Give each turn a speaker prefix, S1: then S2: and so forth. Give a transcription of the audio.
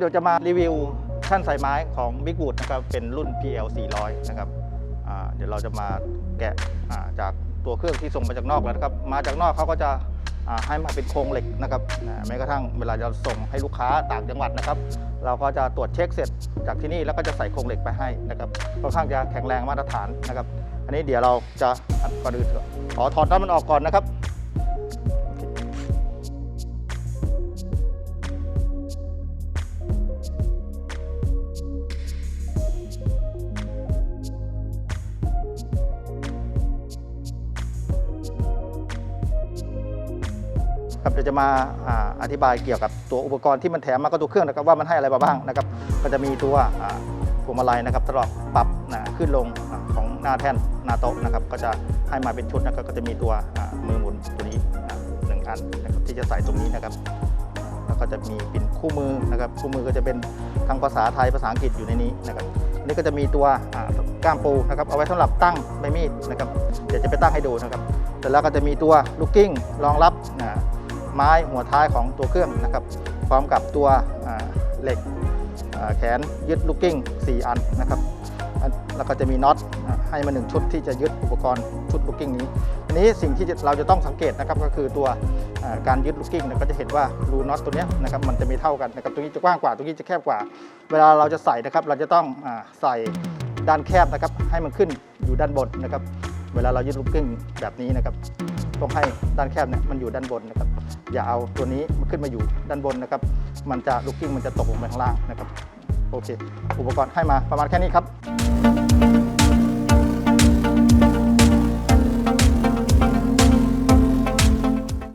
S1: เดี๋ยวจะมารีวิวท่านสายไม้ของ Big Wood นะครับเป็นรุ่น PL 400 นะครับเดี๋ยวเราจะมาแกะาจากตัวเครื่องที่ส่งมาจากนอกแล้วนะครับ มาจากนอกเขาก็จะให้มาเป็นโครงเหล็กนะครับแม้กระทั่งเวลาจะส่งให้ลูกค้าต่างจังหวัดนะครับ เราก็จะตรวจเช็คเสร็จจากที่นี่แล้วก็จะใส่โครงเหล็กไปให้นะครับค่อนข้างจะแข็งแรงมาตรฐานนะครับ อันนี้เดี๋ยวเราจะก่อนอื่นขอถอดน็อตมันออกก่อนนะครับ ครับเดี๋ยวจะมาอธิบายเกี่ยวกับตัวอุปกรณ์ที่มันแถมมากับตัวเครื่องนะครับว่ามันให้อะไรมาบ้างนะครับ ก็จะมีตัวพวงมาลัยนะครับตลอดปรับขึ้นลงของหน้าแท่นหน้าโต๊ะนะครับ ก็จะให้มาเป็นชุดนะครับก็จะมีตัวมือหมุนตัวนี้หนึ่งอันนะครับที่จะใส่ตรงนี้นะครับแล้วก็จะมีเป็นคู่มือนะครับคู่มือก็จะเป็นทั้งภาษาไทยภาษาอังกฤษอยู่ในนี้นะครับอันนี้ก็จะมีตัวก้ามปูนะครับเอาไว้สำหรับตั้งใบมีดนะครับเดี๋ยวจะไปตั้งให้ดูนะครับเสร็จแล้วก็จะมีตัวลูกกิ้งรองรับอ่า ไม้หัวท้ายของตัวเครื่องนะครับ พร้อมกับตัวเหล็กแขนยึดลูกกิ้ง 4 อันนะครับ แล้วก็จะมีน็อตให้มาหนึ่งชุดที่จะยึดอุปกรณ์ชุดลูกกิ้งนี้อันนี้สิ่งที่เราจะต้องสังเกตนะครับก็คือตัวการยึดลูกกิ้งนะก็จะเห็นว่ารูน็อตตัวนี้นะครับมันจะไม่เท่ากันนะครับตรงนี้จะกว้างกว่าตรงนี้จะแคบกว่า เวลาเราจะใส่นะครับเราจะต้องใส่ด้านแคบนะครับให้มันขึ้นอยู่ด้านบนนะครับ เวลาเรายึดลูกกิ้งแบบนี้นะครับ ต้องให้ด้านแคบเนี่ยมันอยู่ด้านบนนะครับ อย่าเอาตัวนี้มันขึ้นมาอยู่ด้านบนนะครับ มันจะลูกกิ้งมันจะตกลงไปข้างล่างนะครับ โอเค อุปกรณ์ให้มาประมาณแค่นี้ครับ